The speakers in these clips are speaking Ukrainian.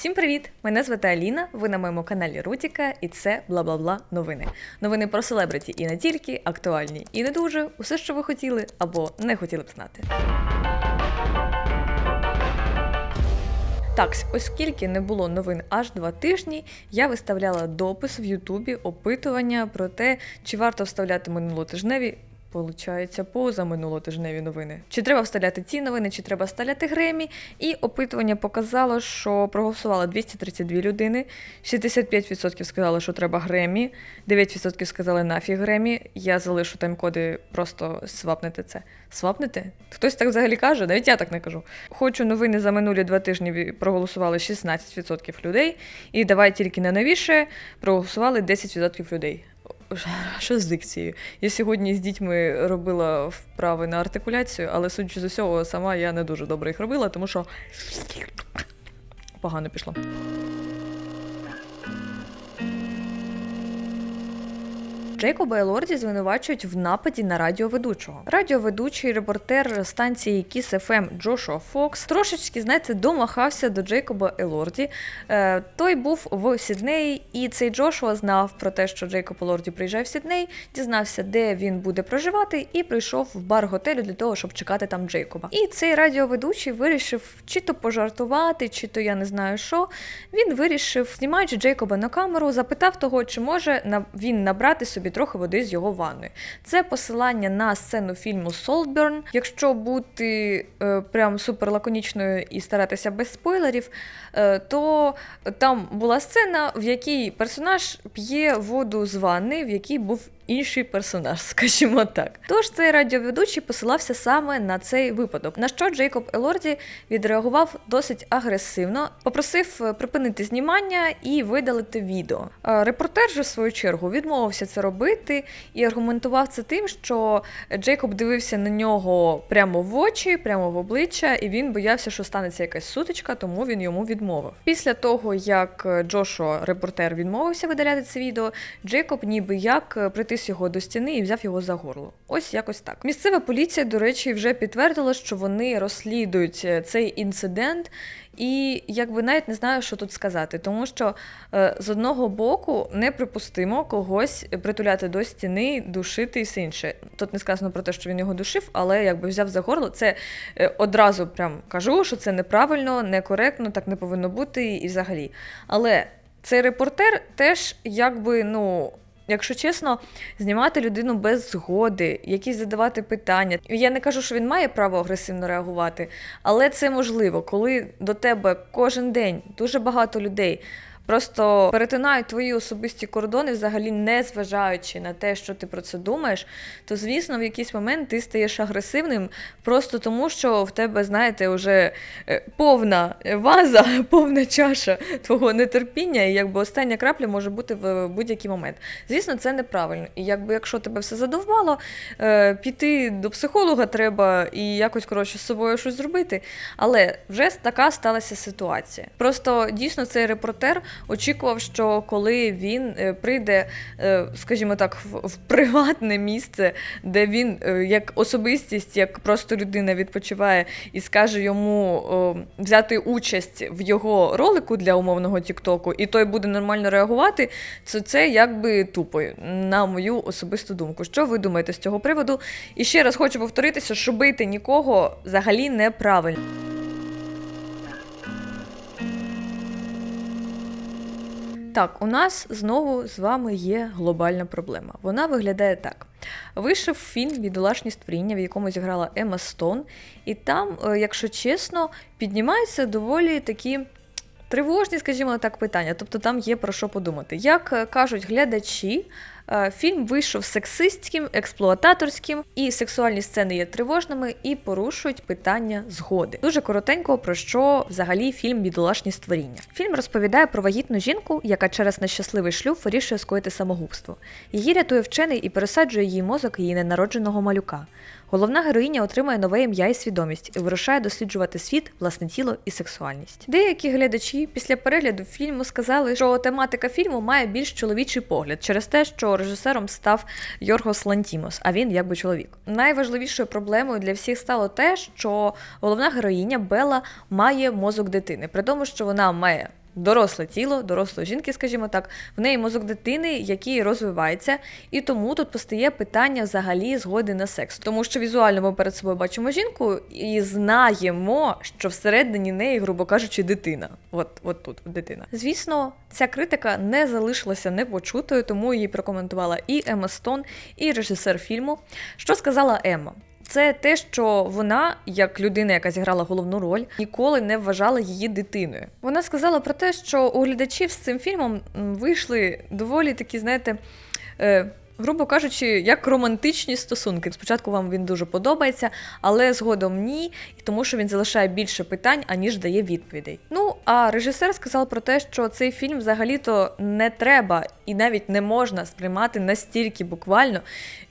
Всім привіт! Мене звати Аліна. Ви на моєму каналі Рутіка, і це бла бла бла новини. Новини про селебриті і не тільки, актуальні і не дуже. Усе, що ви хотіли або не хотіли б знати. Так, оскільки не було новин аж два тижні, я виставляла допис в Ютубі опитування про те, чи варто вставляти минулотижневі. Получається, поза минулотижневі новини. Чи треба вставляти ці новини, чи треба вставляти Гремі? І опитування показало, що проголосувало 232 людини, 65% сказали, що треба Гремі, 9% сказали нафіг Гремі. Я залишу тайм-коди, просто свапнете це. Свапнете? Хтось так взагалі каже, навіть я так не кажу. Хочу новини за минулі два тижні проголосували 16% людей, і давай тільки на новіше проголосували 10% людей. Що з дикцією? Я сьогодні з дітьми робила вправи на артикуляцію, але судячи з усього, сама я не дуже добре їх робила, тому що погано пішло. Джейкоба Елорді звинувачують в нападі на радіоведучого. Радіоведучий репортер станції Kiss FM Джошуа Фокс трошечки, знаєте, домахався до Джейкоба Елорді. Е, той був в Сіднеї, і цей Джошуа знав про те, що Джейкоб Елорді приїжджає в Сідней, дізнався, де він буде проживати, і прийшов в бар готелю для того, щоб чекати там Джейкоба. І цей радіоведучий вирішив чи то пожартувати, чи то я не знаю що. Він вирішив, знімаючи Джейкоба на камеру, запитав того, чи може він набрати собі трохи води з його ванної. Це посилання на сцену фільму Солберн. Якщо бути е, прям суперлаконічною і старатися без спойлерів, то там була сцена, в якій персонаж п'є воду з ванни, в якій був інший персонаж, скажімо так. Тож цей радіоведучий посилався саме на цей випадок. На що Джейкоб Елорді відреагував досить агресивно, попросив е, припинити знімання і видалити відео. Е, Репортер же в свою чергу відмовився це робити і аргументував це тим, що Джейкоб дивився на нього прямо в очі, прямо в обличчя, і він боявся, що станеться якась сутичка, тому він йому відмовив. Після того, як Джошо, репортер, відмовився видаляти це відео, Джейкоб ніби як е, притис його до стіни і взяв його за горло. Ось якось так. Місцева поліція, до речі, вже підтвердила, що вони розслідують е, цей інцидент. І якби навіть не знаю, що тут сказати, тому що е, з одного боку неприпустимо когось притуляти до стіни, душити і все інше. Тут не сказано про те, що він його душив, але якби взяв за горло. Це е, одразу прям кажу, що це неправильно, некоректно, так не повинно бути і взагалі. Але цей репортер теж якби ну. Якщо чесно, знімати людину без згоди, якісь задавати питання. Я не кажу, що він має право агресивно реагувати, але це можливо, коли до тебе кожен день дуже багато людей просто перетинають твої особисті кордони, взагалі не зважаючи на те, що ти про це думаєш, то звісно, в якийсь момент ти стаєш агресивним просто тому, що в тебе, знаєте, вже е, повна ваза, повна чаша твого нетерпіння, і якби остання крапля може бути в будь-який момент. Звісно, це неправильно. І якби якщо тебе все задовбало, е, піти до психолога треба і якось коротше з собою щось зробити. Але вже така сталася ситуація. Просто дійсно цей репортер очікував, що коли він е, прийде, е, скажімо так, в, приватне місце, де він е, як особистість, як просто людина відпочиває і скаже йому взяти участь в його ролику для умовного Тіктоку, і той буде нормально реагувати, то це якби тупо, на мою особисту думку. Що ви думаєте з цього приводу? І ще раз хочу повторитися, що бити нікого взагалі неправильно. Так, у нас знову з вами є глобальна проблема. Вона виглядає так. Вийшов фільм Бідолашні створіння, в якому зіграла Ема Стон, і там, е, якщо чесно, піднімаються доволі такі. Тривожні, скажімо так, питання, тобто там є про що подумати. Як е, кажуть глядачі, фільм вийшов сексистським, експлуататорським, і сексуальні сцени є тривожними і порушують питання згоди. Дуже коротенько про що взагалі фільм Бідолашні створіння. Фільм розповідає про вагітну жінку, яка через нещасливий шлюб вирішує скоїти самогубство. Її рятує вчений і пересаджує її мозок її ненародженого малюка. Головна героїня отримує нове ім'я і свідомість і вирушає досліджувати світ, власне тіло і сексуальність. Деякі глядачі після перегляду фільму сказали, що тематика фільму має більш чоловічий погляд через те, що режисером став Йоргос Лантімос, а він якби чоловік. Найважливішою проблемою для всіх стало те, що головна героїня Бела має мозок дитини, при тому, що вона має доросле тіло, дорослої жінки, скажімо так, в неї мозок дитини, який розвивається, і тому тут постає питання взагалі згоди на секс. Тому що візуально ми перед собою бачимо жінку і знаємо, що всередині неї, грубо кажучи, дитина. От, от тут дитина. Звісно, ця критика не залишилася непочутою, тому її прокоментувала і Емма Стон, і режисер фільму. Що сказала Емма? Це те, що вона, як людина, яка зіграла головну роль, ніколи не вважала її дитиною. Вона сказала про те, що у глядачів з цим фільмом вийшли доволі такі, знаєте. Грубо кажучи, як романтичні стосунки. Спочатку вам він дуже подобається, але згодом ні, тому що він залишає більше питань, аніж дає відповідей. Ну а режисер сказав про те, що цей фільм взагалі-то не треба і навіть не можна сприймати настільки буквально,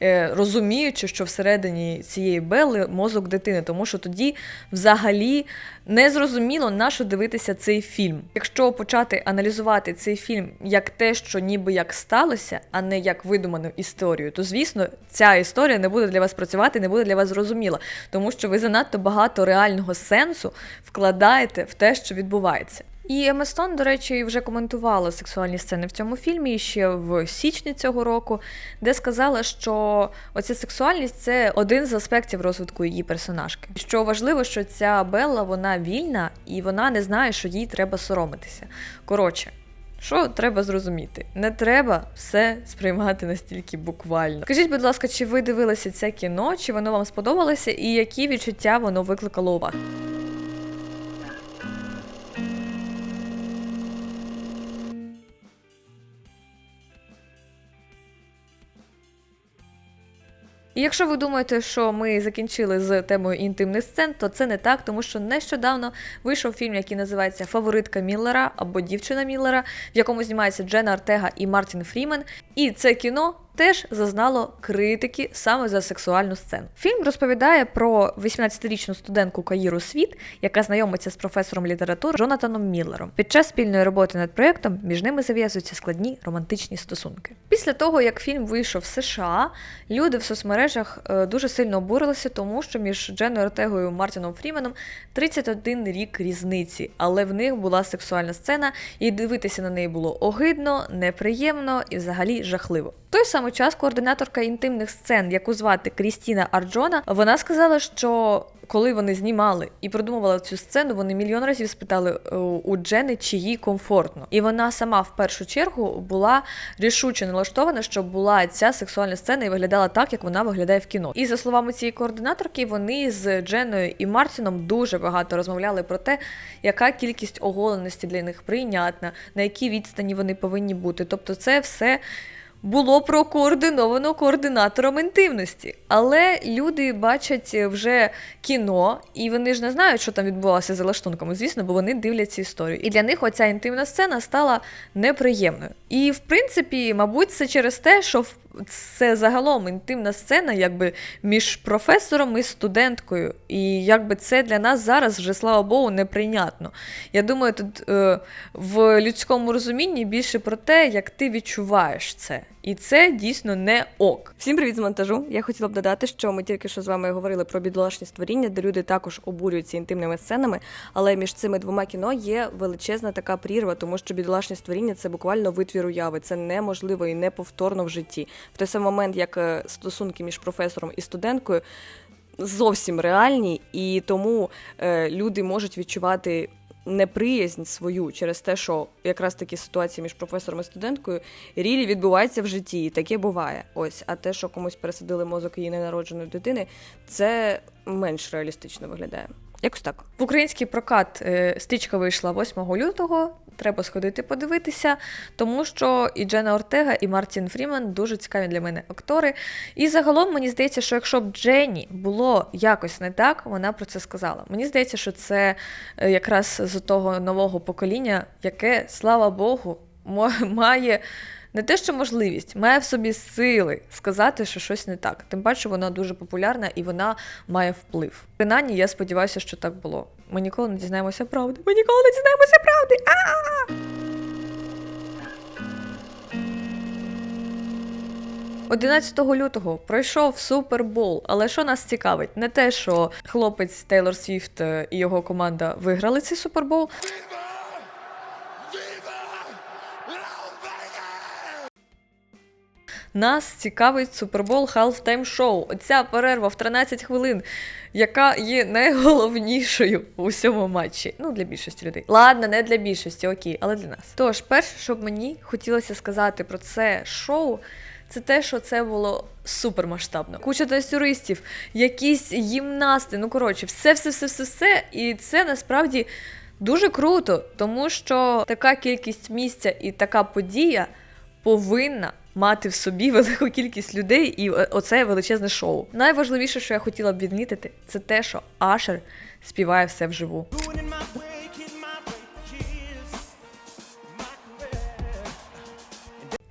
е, розуміючи, що всередині цієї Белли мозок дитини, тому що тоді взагалі не зрозуміло, на що дивитися цей фільм. Якщо почати аналізувати цей фільм як те, що ніби як сталося, а не як видуману історію, то звісно, ця історія не буде для вас працювати, не буде для вас зрозуміла, тому що ви занадто багато реального сенсу вкладаєте в те, що відбувається. І Емма Стон, до речі, вже коментувала сексуальні сцени в цьому фільмі ще в січні цього року, де сказала, що оця сексуальність це один з аспектів розвитку її персонажки. Що важливо, що ця Белла вона вільна і вона не знає, що їй треба соромитися. Коротше. Що треба зрозуміти? Не треба все сприймати настільки буквально. Скажіть, будь ласка, чи ви дивилися це кіно, чи воно вам сподобалося, і які відчуття воно викликало у вас? І якщо ви думаєте, що ми закінчили з темою інтимних сцен, то це не так, тому що нещодавно вийшов фільм, який називається Фаворитка Міллера або Дівчина Міллера, в якому знімається Джена Артега і Мартін Фрімен. І це кіно. Теж зазнало критики саме за сексуальну сцену. Фільм розповідає про 18-річну студентку Каїру Світ, яка знайомиться з професором літератури Джонатаном Міллером. Під час спільної роботи над проєктом між ними зав'язуються складні романтичні стосунки. Після того, як фільм вийшов в США, люди в соцмережах е, дуже сильно обурилися, тому що між Дженою Ортегою і Мартіном Фріменом 31 рік різниці, але в них була сексуальна сцена, і дивитися на неї було огидно, неприємно і взагалі жахливо. Той самий час координаторка інтимних сцен, яку звати Крістіна Арджона, вона сказала, що коли вони знімали і продумували цю сцену, вони мільйон разів спитали е, у Джени, чи їй комфортно. І вона сама в першу чергу була рішуче налаштована, щоб була ця сексуальна сцена і виглядала так, як вона виглядає в кіно. І за словами цієї координаторки, вони з Дженою і Мартіном дуже багато розмовляли про те, яка кількість оголеності для них прийнятна, на якій відстані вони повинні бути. Тобто, це все було прокоординовано координатором інтимності. Але люди бачать вже кіно, і вони ж не знають, що там відбувалося за лаштунками, звісно, бо вони дивляться історію. І для них оця інтимна сцена стала неприємною. І в принципі, мабуть, це через те, що це загалом інтимна сцена, якби між професором і студенткою. І якби це для нас зараз вже, слава Богу, неприйнятно. Я думаю, тут е, в людському розумінні більше про те, як ти відчуваєш це. І це дійсно не ок. Всім привіт з монтажу. Я хотіла б додати, що ми тільки що з вами говорили про бідолашні створіння, де люди також обурюються інтимними сценами. Але між цими двома кіно є величезна така прірва, тому що бідолашні створіння це буквально витвір уяви. Це неможливо і неповторно в житті. В той самий момент, як е, стосунки між професором і студенткою. Зовсім реальні, і тому е, люди можуть відчувати неприязнь свою через те, що якраз такі ситуації між професором і студенткою рілі відбуваються в житті, і таке буває. Ось, а те, що комусь пересадили мозок її ненародженої дитини, це менш реалістично виглядає. Якось так. В український прокат е, стрічка вийшла 8 лютого. Треба сходити подивитися, тому що і Джена Ортега, і Мартін Фрімен дуже цікаві для мене актори. І загалом мені здається, що якщо б Дженні було якось не так, вона про це сказала. Мені здається, що це е, якраз з того нового покоління, яке, слава Богу, має не те, що можливість, має в собі сили сказати, що щось не так. Тим паче вона дуже популярна і вона має вплив. Принаймні, я сподіваюся, що так було. Ми ніколи не дізнаємося правди. Ми ніколи не дізнаємося правди. А! 11 лютого пройшов Супербол, але що нас цікавить? Не те, що хлопець Тейлор Свіфт е, і його команда виграли цей Супербол, Нас цікавить Супербол Halftime Show. Оця перерва в 13 хвилин, яка є найголовнішою у всьому матчі. Ну, для більшості людей. Ладно, не для більшості, окей, але для нас. Тож, перше, що б мені хотілося сказати про це шоу. Це те, що це було супермасштабно. Куча танцюристів, якісь гімнасти. Ну коротше, все, все, все, все, все. І це насправді дуже круто, тому що така кількість місця і така подія повинна мати в собі велику кількість людей, і оце величезне шоу. Найважливіше, що я хотіла б відмітити, це те, що Ашер співає все вживу.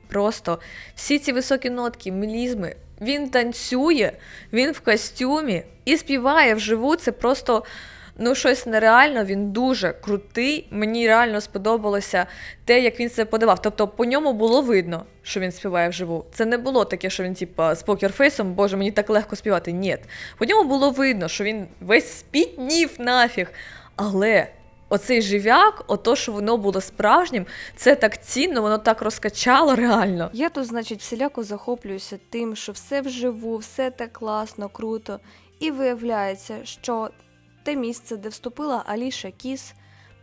Просто всі ці високі нотки, мелізми. Він танцює, він в костюмі і співає вживу. Це просто ну щось нереально. Він дуже крутий. Мені реально сподобалося те, як він це подавав. Тобто, по ньому було видно, що він співає вживу. Це не було таке, що він, типа, з покерфейсом, боже, мені так легко співати. Ні. По ньому було видно, що він весь спітнів нафіг. Але оцей живяк, ото, що воно було справжнім, це так цінно, воно так розкачало реально. Я тут, значить, всіляко захоплююся тим, що все вживу, все так класно, круто. І виявляється, що те місце, де вступила Аліша Кіс,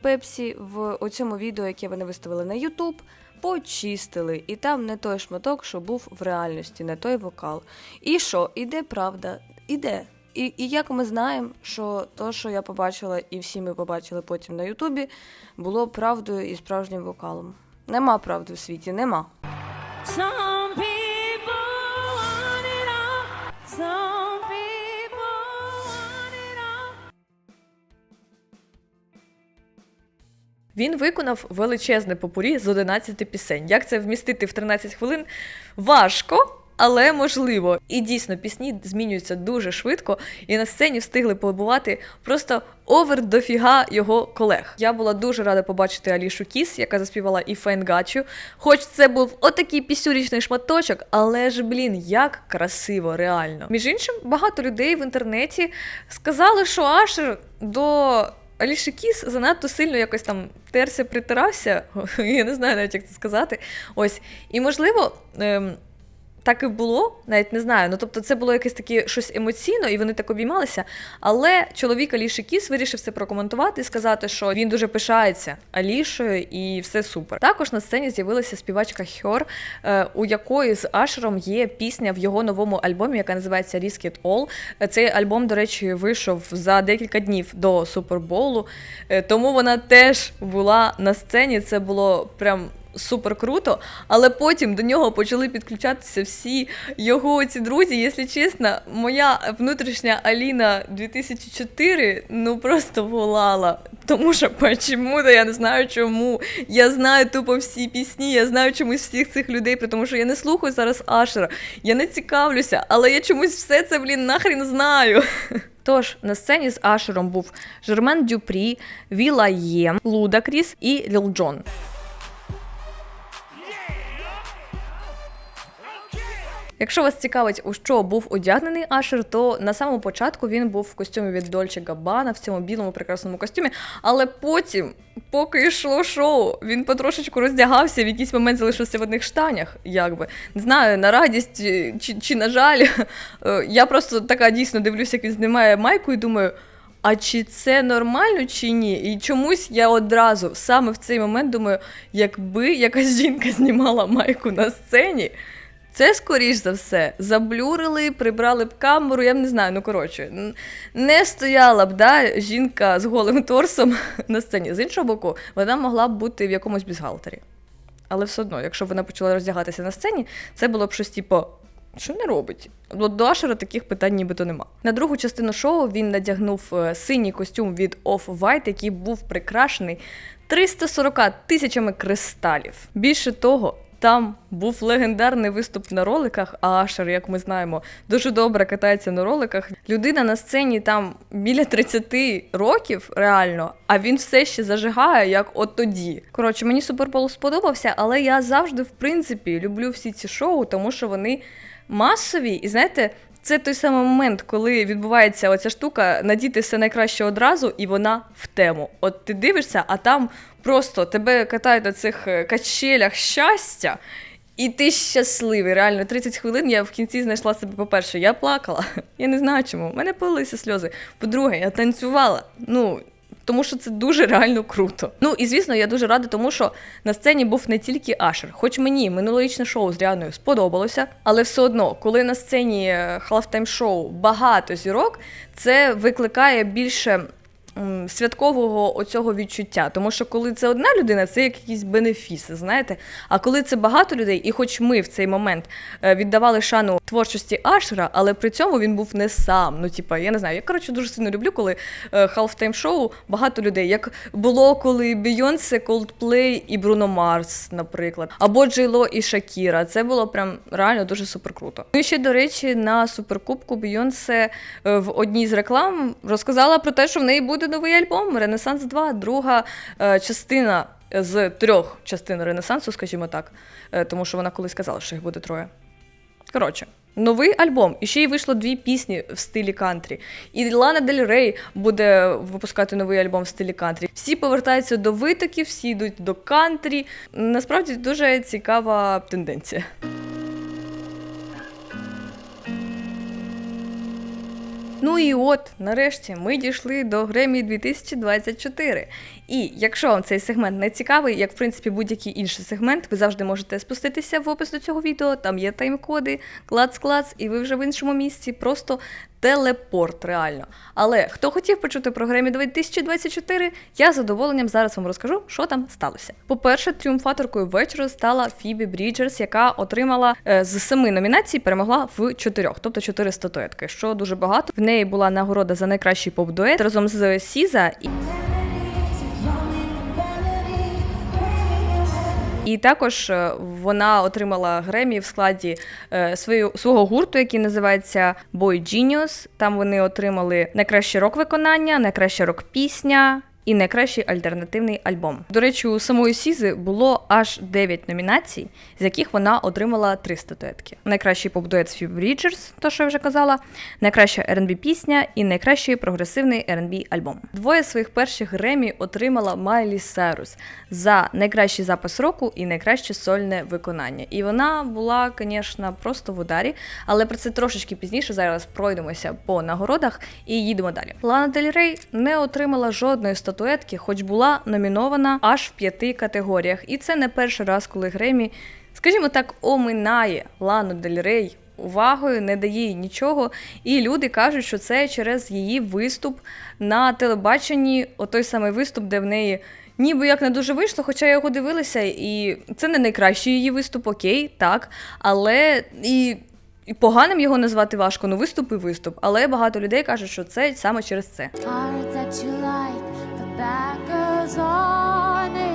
Пепсі в оцьому відео, яке вони виставили на Ютуб, почистили. І там не той шматок, що був в реальності, не той вокал. І що, іде правда? Іде. І, і як ми знаємо, що то, що я побачила, і всі ми побачили потім на Ютубі, було правдою і справжнім вокалом. Нема правди в світі, нема. Some Він виконав величезне попурі з 11 пісень. Як це вмістити в 13 хвилин? Важко. Але можливо, і дійсно пісні змінюються дуже швидко, і на сцені встигли побувати просто овер дофіга його колег. Я була дуже рада побачити Алішу Кіс, яка заспівала і Фенгачу. Хоч це був отакий пісюрічний шматочок, але ж блін, як красиво, реально. Між іншим, багато людей в інтернеті сказали, що Ашер до Аліші Кіс занадто сильно якось там терся, притирався. Я не знаю навіть, як це сказати. Ось. І можливо. Ем, так і було, навіть не знаю. Ну тобто, це було якесь таке щось емоційно, і вони так обіймалися. Але чоловік Аліші Кіс вирішив це прокоментувати і сказати, що він дуже пишається Алішою і все супер. Також на сцені з'явилася співачка Хьор, е, у якої з Ашером є пісня в його новому альбомі, яка називається Risk It All. Е, Цей альбом, до речі, вийшов за декілька днів до Суперболу, Е, тому вона теж була на сцені. Це було прям супер круто, але потім до нього почали підключатися всі його ці друзі. Якщо чесно, моя внутрішня Аліна 2004 ну просто волала. Тому що почему-то я не знаю чому. Я знаю тупо всі пісні, я знаю чомусь всіх цих людей, при тому що я не слухаю зараз Ашера, я не цікавлюся, але я чомусь все це, блін, нахрін знаю. Тож на сцені з Ашером був Жермен Дюпрі, Віла Єм, Лудакріс і Ліл Джон. Якщо вас цікавить, у що був одягнений Ашер, то на самому початку він був в костюмі від Dolce Gabbana, в цьому білому прекрасному костюмі. Але потім, поки йшло шоу, він потрошечку роздягався, в якийсь момент залишився в одних штанях. Якби не знаю, на радість е, чи, чи на жаль. Е, Я просто така дійсно дивлюся, як він знімає майку і думаю. А чи це нормально, чи ні? І чомусь я одразу саме в цей момент думаю, якби якась жінка знімала майку на сцені, це скоріш за все заблюрили, прибрали б камеру, я не знаю. Ну коротше, не стояла б да, жінка з голим торсом на сцені. З іншого боку, вона могла б бути в якомусь бюстгальтері. Але все одно, якщо вона почала роздягатися на сцені, це було б щось типу. Що не робить? До Ашера таких питань нібито нема. На другу частину шоу він надягнув е, синій костюм від Off-White, який був прикрашений 340 тисячами кристалів. Більше того, там був легендарний виступ на роликах, а Ашер, як ми знаємо, дуже добре катається на роликах. Людина на сцені там біля 30 років, реально, а він все ще зажигає, як от тоді. Коротше, мені Супербол сподобався, але я завжди, в принципі, люблю всі ці шоу, тому що вони масові, і знаєте. Це той самий момент, коли відбувається оця штука, надіти все найкраще одразу, і вона в тему. От ти дивишся, а там просто тебе катають на цих е, качелях щастя, І ти щасливий, реально 30 хвилин я в кінці знайшла себе. По-перше, я плакала. Я не знаю чому. У мене полилися сльози. По-друге, я танцювала. Ну. Тому що це дуже реально круто. Ну і звісно, я дуже рада, тому що на сцені був не тільки Ашер. Хоч мені минулорічне шоу з Ріаною сподобалося, але все одно, коли на сцені half-time-шоу багато зірок, це викликає більше святкового оцього відчуття. Тому що коли це одна людина, це як якісь бенефіси, знаєте. А коли це багато людей, і хоч ми в цей момент е, віддавали шану творчості Ашера, але при цьому він був не сам. Ну, типа, я не знаю, я коротше дуже сильно люблю, коли е, halftime шоу багато людей. Як було, коли Бейонсе, Coldplay і Бруно Марс, наприклад, або Джейло і Шакіра. Це було прям реально дуже супер круто. Ну і ще, до речі, на суперкубку Бейонсе е, в одній з реклам розказала про те, що в неї буде новий альбом Ренесанс 2, друга е, частина з трьох частин Ренесансу, скажімо так, Е, тому що вона колись казала, що їх буде троє. Коротше, новий альбом. І ще й вийшло дві пісні в стилі кантрі. І Лана Дель Рей буде випускати новий альбом в стилі кантрі. Всі повертаються до витоків, всі йдуть до кантрі. Насправді дуже цікава тенденція. Ну і от, нарешті, ми дійшли до Гремі 2024. І якщо вам цей сегмент не цікавий, як в принципі будь-який інший сегмент, ви завжди можете спуститися в опис до цього відео, там є тайм-коди, клац-клац, і ви вже в іншому місці. Просто телепорт, реально. Але хто хотів почути про Гремі 2024, я з задоволенням зараз вам розкажу, що там сталося. По-перше, тріумфаторкою вечора стала Фібі Бріджерс, яка отримала е, з семи номінацій, перемогла в чотирьох, тобто чотири статуетки, що дуже багато. В неї була нагорода за найкращий поп-дует разом з Сіза і. І також е, вона отримала Гремі в складі е, свою, свого гурту, який називається Boy Genius. Там вони отримали найкраще рок-виконання, найкраща рок-пісня. І найкращий альтернативний альбом. До речі, у самої Сізи було аж 9 номінацій, з яких вона отримала 3 статуетки: найкращий поп-дует Phoebe Bridgers, то що я вже казала, найкраща R&B пісня і найкращий прогресивний R&B альбом. Двоє своїх перших Гремі отримала Майлі Сайрус за найкращий запис року і найкраще сольне виконання. І вона була, звісно, просто в ударі, але про це трошечки пізніше. Зараз пройдемося по нагородах і їдемо далі. Лана Дель Рей не отримала жодної статуетки, хоч була номінована аж в п'яти категоріях. І це не перший раз, коли Гремі, скажімо так, оминає Лану Дель Рей увагою, не дає їй нічого. І люди кажуть, що це через її виступ на телебаченні, отой самий виступ, де в неї. Ніби як не дуже вийшло, хоча я його дивилася, і це не найкращий її виступ, окей, так. Але і, і поганим його назвати важко, ну виступ і виступ. Але багато людей кажуть, що це саме через це. that goes on.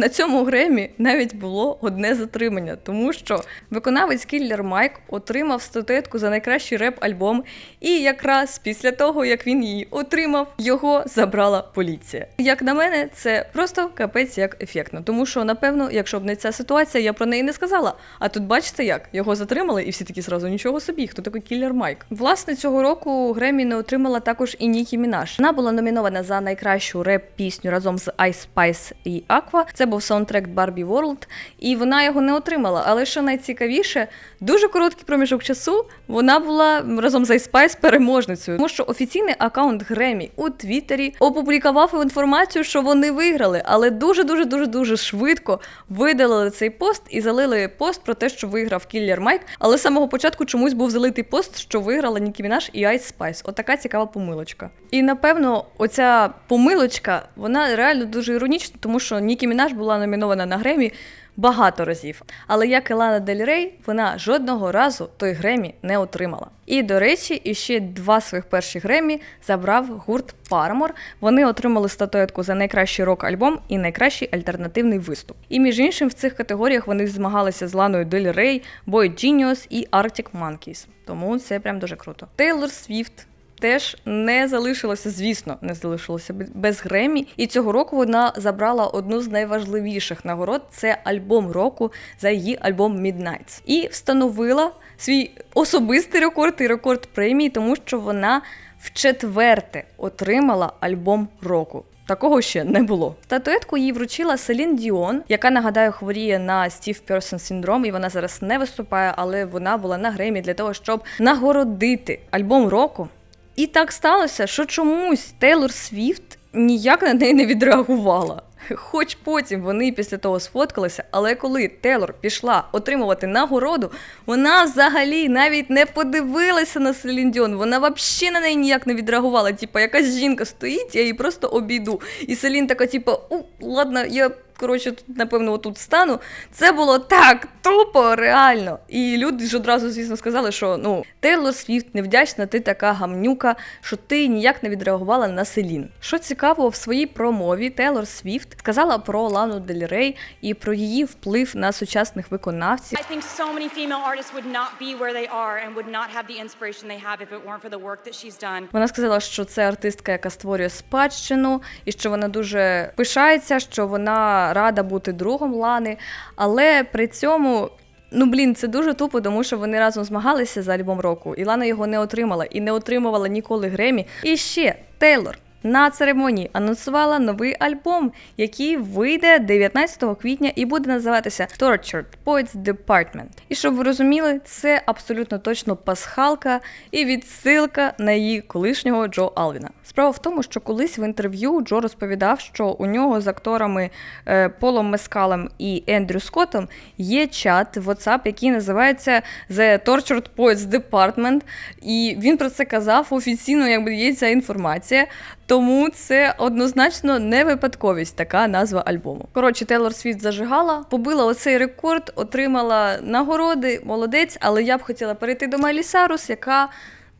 На цьому Гремі навіть було одне затримання, тому що виконавець Кіллер Майк отримав статуетку за найкращий реп-альбом, і якраз після того, як він її отримав, його забрала поліція. Як на мене, це просто капець як ефектно, тому що, напевно, якщо б не ця ситуація, я про неї не сказала. А тут бачите як? Його затримали, і всі такі зразу нічого собі, хто такий Кіллер Майк. Власне, цього року Гремі не отримала також і Нікі Мінаш. Вона була номінована за найкращу реп-пісню разом з Ice Spice і Aqua. Це був саундтрек Barbie World, і вона його не отримала. Але що найцікавіше, дуже короткий проміжок часу вона була разом з Ice Spice переможницею, тому що офіційний аккаунт Гремі у Твіттері опублікував інформацію, що вони виграли, але дуже дуже дуже дуже швидко видалили цей пост і залили пост про те, що виграв Кіллер Майк. Але з самого початку чомусь був залитий пост, що виграла Нікі Мінаш і Ice Spice. Отака цікава помилочка. І напевно, оця помилочка вона реально дуже іронічна, тому що Нікі Мінаш була номінована на Гремі багато разів. Але як і Лана Дель Рей, вона жодного разу той Гремі не отримала. І до речі, іще два своїх перших Гремі забрав гурт Paramore. Вони отримали статуетку за найкращий рок-альбом і найкращий альтернативний виступ. І між іншим в цих категоріях вони змагалися з Ланою Дель Рей, Boy Genius і Arctic Monkeys. Тому це прям дуже круто. Тейлор Свіфт теж не залишилося, звісно, не залишилося без Гремі. І цього року вона забрала одну з найважливіших нагород це альбом року за її альбом Midnights. І встановила свій особистий рекорд і рекорд премії, тому що вона вчетверте отримала альбом року. Такого ще не було. Статуетку їй вручила Селін Діон, яка нагадаю хворіє на Стів Персон синдром, і вона зараз не виступає, але вона була на гремі для того, щоб нагородити альбом року. І так сталося, що чомусь Тейлор Свіфт ніяк на неї не відреагувала. Хоч потім вони після того сфоткалися, але коли Тейлор пішла отримувати нагороду, вона взагалі навіть не подивилася на Селін Діон. Вона взагалі на неї ніяк не відреагувала. Типа, якась жінка стоїть, я її просто обійду. І Селін така, типа, у, ладно, я коротше тут, напевно, отут стану. Це було так тупо, реально. І люди ж одразу, звісно, сказали, що ну Тейлор Свіфт невдячна, ти така гамнюка, що ти ніяк не відреагувала на Селін. Що цікаво, в своїй промові Тейлор Свіфт сказала про Лану Дель Рей і про її вплив на сучасних виконавців. I think so many female artists would not be where they are and would not have the inspiration they have if it weren't for the work that she's done. Вона сказала, що це артистка, яка створює спадщину, і що вона дуже пишається, що вона рада бути другом Лани. Але при цьому, ну блін, це дуже тупо, тому що вони разом змагалися за альбом року, і Лана його не отримала і не отримувала ніколи Гремі. І ще Тейлор. На церемонії анонсувала новий альбом, який вийде 19 квітня і буде називатися Tortured Poets Department. І щоб ви розуміли, це абсолютно точно пасхалка і відсилка на її колишнього Джо Алвіна. Справа в тому, що колись в інтерв'ю Джо розповідав, що у нього з акторами е, Полом Мескалем і Ендрю Скоттом є чат в WhatsApp, який називається The Tortured Poets Department. І він про це казав офіційно, якби є ця інформація. Тому це однозначно не випадковість, така назва альбому. Коротше, Тейлор Свіфт зажигала, побила оцей рекорд, отримала нагороди, молодець, але я б хотіла перейти до Майлі Сарус, яка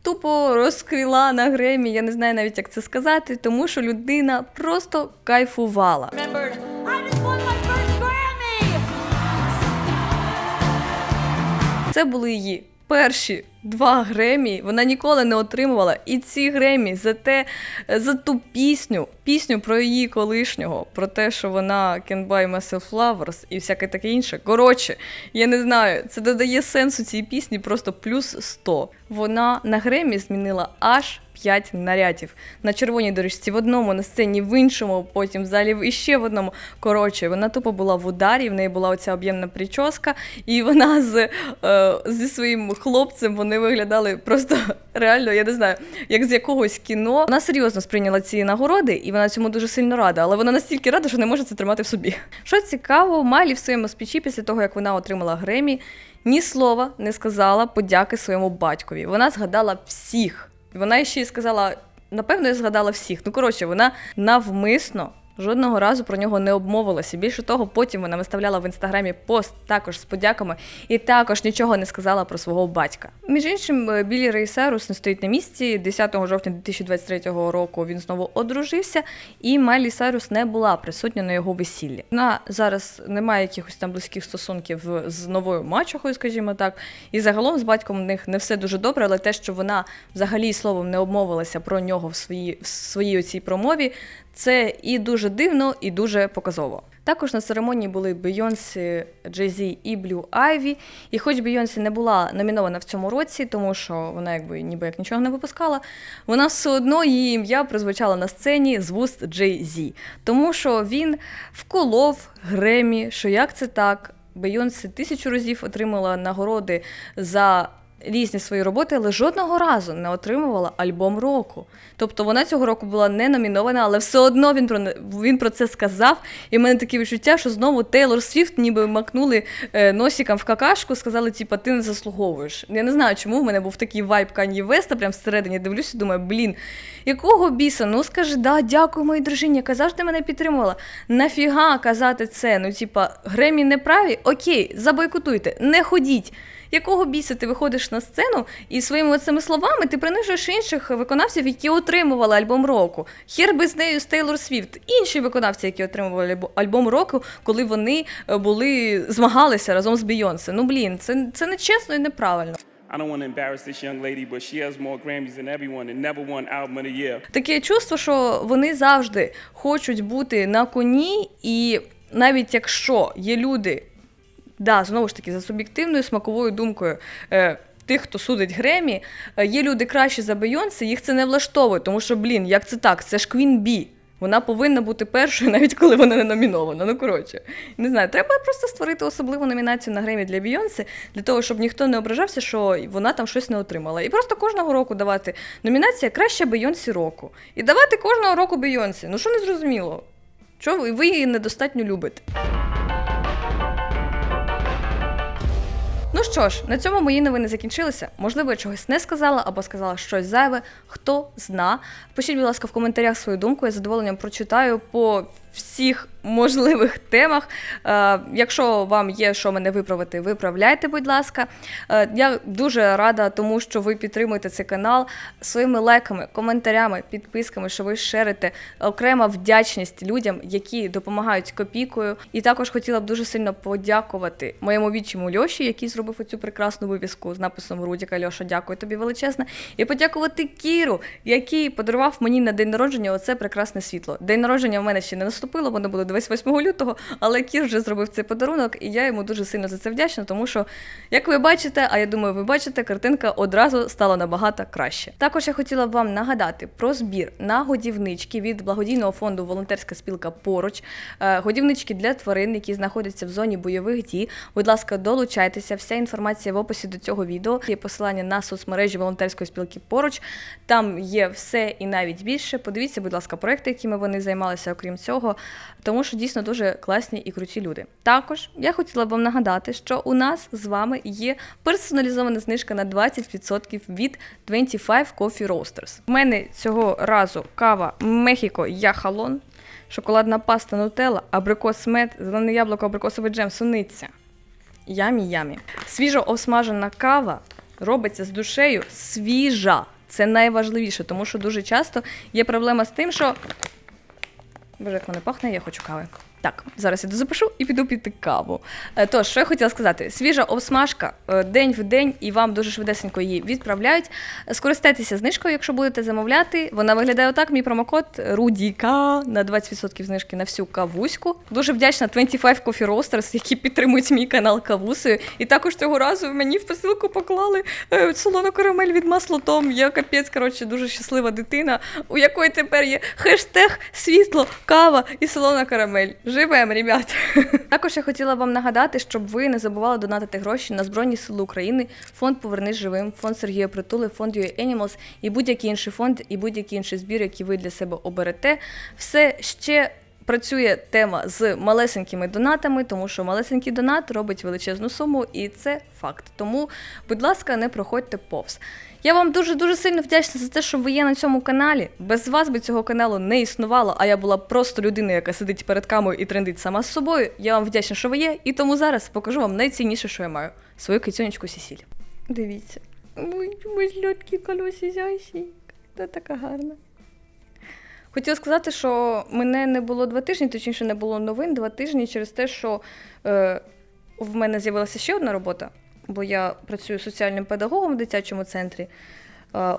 тупо розквіла на гремі. Я не знаю навіть, як це сказати, тому що людина просто кайфувала. Це були її перші два Гремі. Вона ніколи не отримувала. І ці Гремі за те, за ту пісню, пісню про її колишнього, про те, що вона can buy myself flowers і всяке таке інше. Коротше, я не знаю, це додає сенсу цій пісні просто плюс 100. Вона на Гремі змінила аж 5 нарядів. На червоній доріжці в одному, на сцені в іншому, потім в залі іще в одному. Коротше, вона тупо була в ударі, в неї була оця об'ємна прическа, і вона з, е, зі своїм хлопцем вони виглядали просто реально, я не знаю, як з якогось кіно. Вона серйозно сприйняла ці нагороди, і вона цьому дуже сильно рада, але вона настільки рада, що не може це тримати в собі. Що цікаво, Майлі в своєму спічі після того, як вона отримала Гремі, ні слова не сказала подяки своєму батькові. Вона згадала всіх. Вона ще й сказала, напевно, я згадала всіх. Ну, коротше, вона навмисно жодного разу про нього не обмовилася. Більше того, потім вона виставляла в інстаграмі пост також з подяками і також нічого не сказала про свого батька. Між іншим, е, Білі Рей Сайрус не стоїть на місці. 10 жовтня 2023 року він знову одружився, і Майлі Сайрус не була присутня на його весіллі. Вона зараз не має якихось там близьких стосунків з новою мачухою, скажімо так. І загалом з батьком в них не все дуже добре, але те, що вона взагалі словом не обмовилася про нього в своїй в своїй оцій промові, це і дуже дивно, і дуже показово. Також на церемонії були Бейонсі, Джей-Зі і Блю Айві. І хоч Бейонсі не була номінована в цьому році, тому що вона якби ніби як нічого не випускала, вона все одно її ім'я прозвучало на сцені з вуст Джей-Зі. Тому що він вколов Гремі, що як це так. Бейонсі тисячу разів отримала нагороди за різні свої роботи, але жодного разу не отримувала альбом року. Тобто вона цього року була не номінована, але все одно він про він про це сказав. І в мене таке відчуття, що знову Тейлор Свіфт ніби макнули е, носиком в какашку, сказали, типа, ти не заслуговуєш. Я не знаю, чому в мене був такий вайб Кані Веста, прям всередині дивлюся, думаю, блін, якого біса? Ну скажи, да, дякую моїй дружині, яка завжди мене підтримувала. Нафіга казати це? Ну, типа, Гремі не праві? Окей, забойкотуйте, не ходіть. Якого біса ти виходиш на сцену і своїми цими словами ти принижуєш інших виконавців, які отримували альбом року. Хер би з нею з Тейлор Свіфт. Інші виконавці, які отримували альбом року, коли вони е, були змагалися разом з Бейонсе. Ну блін, це, це нечесно і неправильно. I don't want to embarrass this young lady, but she has more Grammys than everyone and never won Album of the Year. Таке чувство, що вони завжди хочуть бути на коні, і навіть якщо є люди, да, знову ж таки, за суб'єктивною смаковою думкою. Е, Тих, хто судить Гремі, е, є люди кращі за Бейонсе, їх це не влаштовує, тому що, блін, як це так? Це ж Квін Бі. Вона повинна бути першою, навіть коли вона не номінована. Ну коротше, не знаю, треба просто створити особливу номінацію на Гремі для Бійонси, для того, щоб ніхто не ображався, що вона там щось не отримала. І просто кожного року давати номінація краща Бейонсі року. І давати кожного року Бейонсі. Ну що не зрозуміло? Чого ви, ви її недостатньо любите? Ну що ж, на цьому мої новини закінчилися. Можливо, я чогось не сказала або сказала щось зайве. Хто зна. Пишіть, будь ласка, в коментарях свою думку. Я задоволенням прочитаю по всіх можливих темах. Е, якщо вам є що мене виправити, виправляйте, будь ласка. Е, я дуже рада тому, що ви підтримуєте цей канал своїми лайками, коментарями, підписками, що ви шерите. Окрема вдячність людям, які допомагають копійкою. І також хотіла б дуже сильно подякувати моєму відчиму Льоші, який зробив оцю прекрасну вивіску з написом Рудіка Льоша, дякую тобі величезне. І подякувати Кіру, який подарував мені на день народження оце прекрасне світло. День народження в мене ще не наступило, воно буде 28 лютого, але Кір вже зробив цей подарунок, і я йому дуже сильно за це вдячна, тому що, як ви бачите, а я думаю, ви бачите, картинка одразу стала набагато краще. Також я хотіла б вам нагадати про збір на годівнички від благодійного фонду Волонтерська спілка поруч. Е, Годівнички для тварин, які знаходяться в зоні бойових дій. Будь ласка, долучайтеся. Вся інформація в описі до цього відео. Є посилання на соцмережі волонтерської спілки поруч. Там є все і навіть більше. Подивіться, будь ласка, проекти, якими вони займалися, окрім цього, тому що дійсно дуже класні і круті люди. Також я хотіла б вам нагадати, що у нас з вами є персоналізована знижка на 20% від 25 Coffee Roasters. У мене цього разу кава Мехіко Яхалон, шоколадна паста Нутелла, абрикос мед, зелене яблуко, абрикосовий джем, суниця. Ямі ямі. Свіжо осмажена кава робиться з душею свіжа. Це найважливіше, тому що дуже часто є проблема з тим, що. Боже, як воно пахне, я хочу кави. Так, зараз я дозапишу і піду піти каву. Е, Тож, що я хотіла сказати: свіжа обсмажка е, день в день, і вам дуже швидесенько її відправляють. Скористайтеся знижкою, якщо будете замовляти. Вона виглядає отак. Мій промокод Рудіка на 20% знижки на всю кавуську. Дуже вдячна 25 Coffee Roasters, які підтримують мій канал кавусею. І також цього разу мені в посилку поклали е, солону карамель від масло Том. Я капець, коротше, дуже щаслива дитина, у якої тепер є хештег світло, кава і солона карамель. Живем, ребят. Також я хотіла вам нагадати, щоб ви не забували донатити гроші на Збройні Сили України, фонд Повернись живим, фонд Сергія Притули, фонд UA Animals і будь-який інший фонд, і будь-який інший збір, який ви для себе оберете. Все ще. Працює тема з малесенькими донатами, тому що малесенький донат робить величезну суму, і це факт. Тому, будь ласка, не проходьте повз. Я вам дуже дуже сильно вдячна за те, що ви є на цьому каналі. Без вас би цього каналу не існувало, а я була просто людиною, яка сидить перед камерою і трендить сама з собою. Я вам вдячна, що ви є, і тому зараз покажу вам найцінніше, що я маю свою кицюнечку Сісіль. Дивіться. Ой, мої льоткі колосі зясі. Та така гарна. Хотіла сказати, що мене не було два тижні, точніше не було новин два тижні через те, що е, в мене з'явилася ще одна робота, бо я працюю соціальним педагогом в дитячому центрі.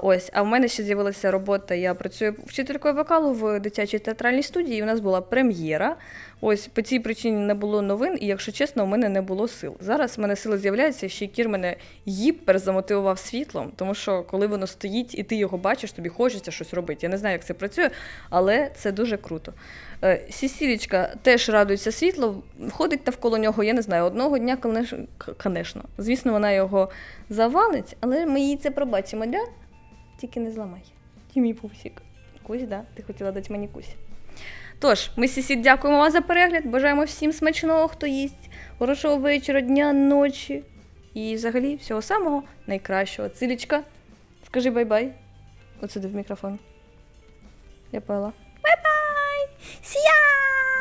Ось, а в мене ще з'явилася робота. Я працюю вчителькою вокалу в дитячій театральній студії. і У нас була прем'єра. Ось по цій причині не було новин, і якщо чесно, у мене не було сил. Зараз в мене сили з'являються, ще кір мене гіпер замотивував світлом, тому що коли воно стоїть і ти його бачиш, тобі хочеться щось робити. Я не знаю, як це працює, але це дуже круто. Е, Сісілічка теж радується світло, ходить навколо нього, я не знаю, одного дня, звісно. Звісно, вона його завалить, але ми їй це пробачимо, да? Тільки не зламай. Ті мій пупсик. Кусь, да? Ти хотіла дати мені кусь. Тож, ми сісі дякуємо вам за перегляд. Бажаємо всім смачного, хто їсть, хорошого вечора, дня, ночі. І взагалі всього самого найкращого. Цилічка, скажи бай-бай. Сюди в мікрофон. Я пила. Бай-бай! See ya!